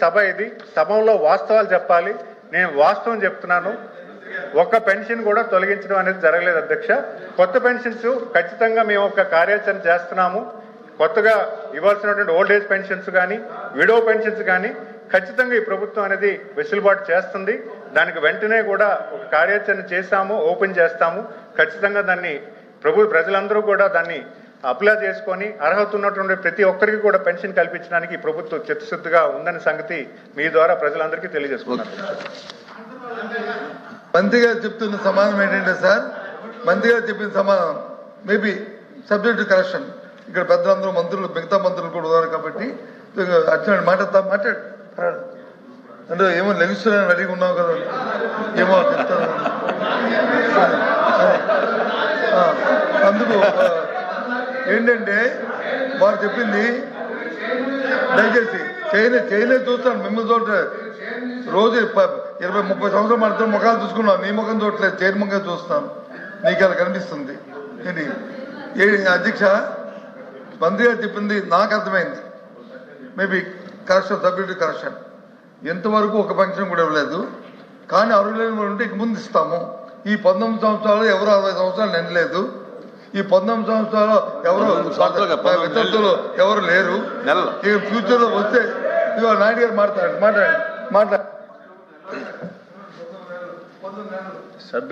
సభ ఇది. సభలో వాస్తవాలు చెప్పాలి. నేను వాస్తవం చెప్తున్నాను. ఒక్క పెన్షన్ కూడా తొలగించడం అనేది జరగలేదు అధ్యక్ష. కొత్త పెన్షన్స్ ఖచ్చితంగా మేము ఒక కార్యాచరణ చేస్తున్నాము. కొత్తగా ఇవ్వాల్సినటువంటి ఓల్డ్ ఏజ్ పెన్షన్స్ కానీ విడో పెన్షన్స్ కానీ ఖచ్చితంగా ఈ ప్రభుత్వం అనేది వెసులుబాటు చేస్తుంది. దానికి వెంటనే కూడా ఒక కార్యాచరణ చేశాము ఓపెన్ చేస్తాము. ఖచ్చితంగా దాన్ని ప్రభు ప్రజలందరూ కూడా దాన్ని అప్లై చేసుకొని అర్హత ఉన్నటువంటి ప్రతి ఒక్కరికి కూడా పెన్షన్ కల్పించడానికి ఈ ప్రభుత్వం చిత్తశుద్ధిగా ఉందనే సంగతి మీ ద్వారా ప్రజలందరికీ తెలియజేసుకున్నారు మంత్రి గారు చెప్తున్న సమాధానం ఏంటంటే సార్ మంత్రి గారు చెప్పిన సమాధానం. Maybe subject correction. ఇక్కడ పెద్దలందరూ మంత్రులు మిగతా మంత్రులు కూడా ఉన్నారు కాబట్టి అచ్చిన మాట మాట్లాడు అంటే ఏమో లెగిస్తున్నాను రెడీగా ఉన్నావు కదా. ఏమో చెప్తాను అందుకు ఏంటంటే వారు చెప్పింది దయచేసి చేయలే చేయలేదు చూస్తాను మిమ్మల్ని చూడలేదు రోజు ఇరవై ముప్పై సంవత్సరాలు ఇద్దరు ముఖాలు చూసుకున్నాను. నీ ముఖం చూడలేదు చైర్ ముఖం చూస్తాను. నీకు అలా కనిపిస్తుంది. ఏంటి? ఏ అధ్యక్ష మంత్రి గారు చెప్పింది నాకు అర్థమైంది. Maybe correction subject correction. ఎంతవరకు ఒక పెన్షన్ కూడా ఇవ్వలేదు. కానీ అర్హులైన వాళ్ళు ఉంటే ఇక ముందు ఇస్తాము. ఈ పంతొమ్మిది సంవత్సరాలు ఎవరు అరవై సంవత్సరాలు నిండలేదు. ఈ పంతొమ్మిది సంవత్సరాలు ఎవరు వితంతులు ఎవరు లేరు. ఇక ఫ్యూచర్లో వస్తే ఇదిగో నాయుడు గారు మాట్లాడండి మాట్లాడండి మాట్లాడండి. సభ్యులు